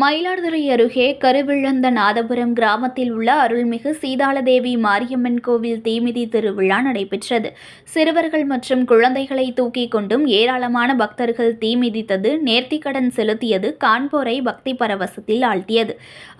மயிலாடுதுறை அருகே கருவிழந்த நாதபுரம் கிராமத்தில் உள்ள அருள்மிகு சீதாளதேவி மாரியம்மன் கோவில் தீமிதி திருவிழா நடைபெற்றது. சிறுவர்கள் மற்றும் குழந்தைகளை தூக்கிக் கொண்டும் ஏராளமான பக்தர்கள் தீமிதித்தது நேர்த்திக்கடன் செலுத்தியது காண்போரை பக்தி பரவசத்தில் ஆழ்த்தியது.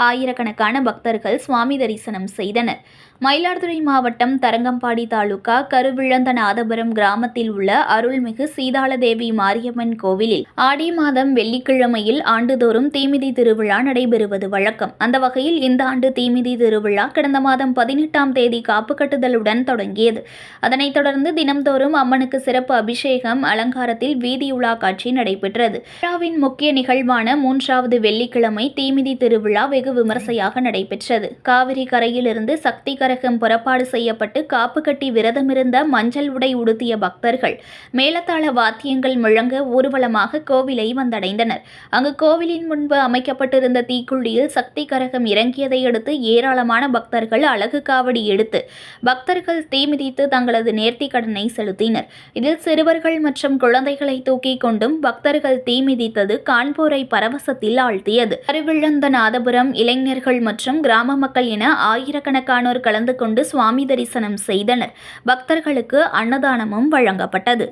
ஆயிரக்கணக்கான பக்தர்கள் சுவாமி தரிசனம் செய்தனர். மயிலாடுதுறை மாவட்டம் தரங்கம்பாடி தாலுகா கருவிழந்த நாதபுரம் கிராமத்தில் உள்ள அருள்மிகு சீதாளதேவி மாரியம்மன் கோவிலில் ஆடி மாதம் வெள்ளிக்கிழமையில் ஆண்டுதோறும் தீமிதி திரு திருவிழா நடைபெறுவது வழக்கம். அந்த வகையில் இந்த ஆண்டு தீமிதி திருவிழா கடந்த மாதம் பதினெட்டாம் தேதி காப்பு கட்டுதலுடன் தொடங்கியது. அதனைத் தொடர்ந்து தினம்தோறும் அம்மனுக்கு சிறப்பு அபிஷேகம் அலங்காரத்தில் வீதியுலா காட்சி நடைபெற்றது. விழாவின் முக்கிய நிகழ்வான மூன்றாவது வெள்ளிக்கிழமை தீமிதி திருவிழா வெகு விமர்சையாக நடைபெற்றது. காவிரி கரையிலிருந்து சக்தி கரகம் புறப்பாடு செய்யப்பட்டு காப்பு கட்டி விரதமிருந்த மஞ்சள் உடை உடுத்திய பக்தர்கள் மேலத்தாள வாத்தியங்கள் முழங்க ஊர்வலமாக கோவிலை வந்தடைந்தனர். அங்கு கோவிலின் முன்பு வைக்கப்பட்டிருந்த தீக்குழியில் சக்தி கரகம் இறங்கியதை அடுத்து ஏராளமான பக்தர்கள் அழகு காவடி எடுத்து பக்தர்கள் தீ மிதித்து தங்களது நேர்த்தி கடனை செலுத்தினர். இதில் சிறுவர்கள் மற்றும் குழந்தைகளை தூக்கி கொண்டும் பக்தர்கள் தீ மிதித்தது கான்பூரை பரவசத்தில் ஆழ்த்தியது. அருவிழந்த நாதபுரம் இளைஞர்கள் மற்றும் கிராம மக்கள் என ஆயிரக்கணக்கானோர் கலந்து கொண்டு சுவாமி தரிசனம் செய்தனர். பக்தர்களுக்கு அன்னதானமும் வழங்கப்பட்டது.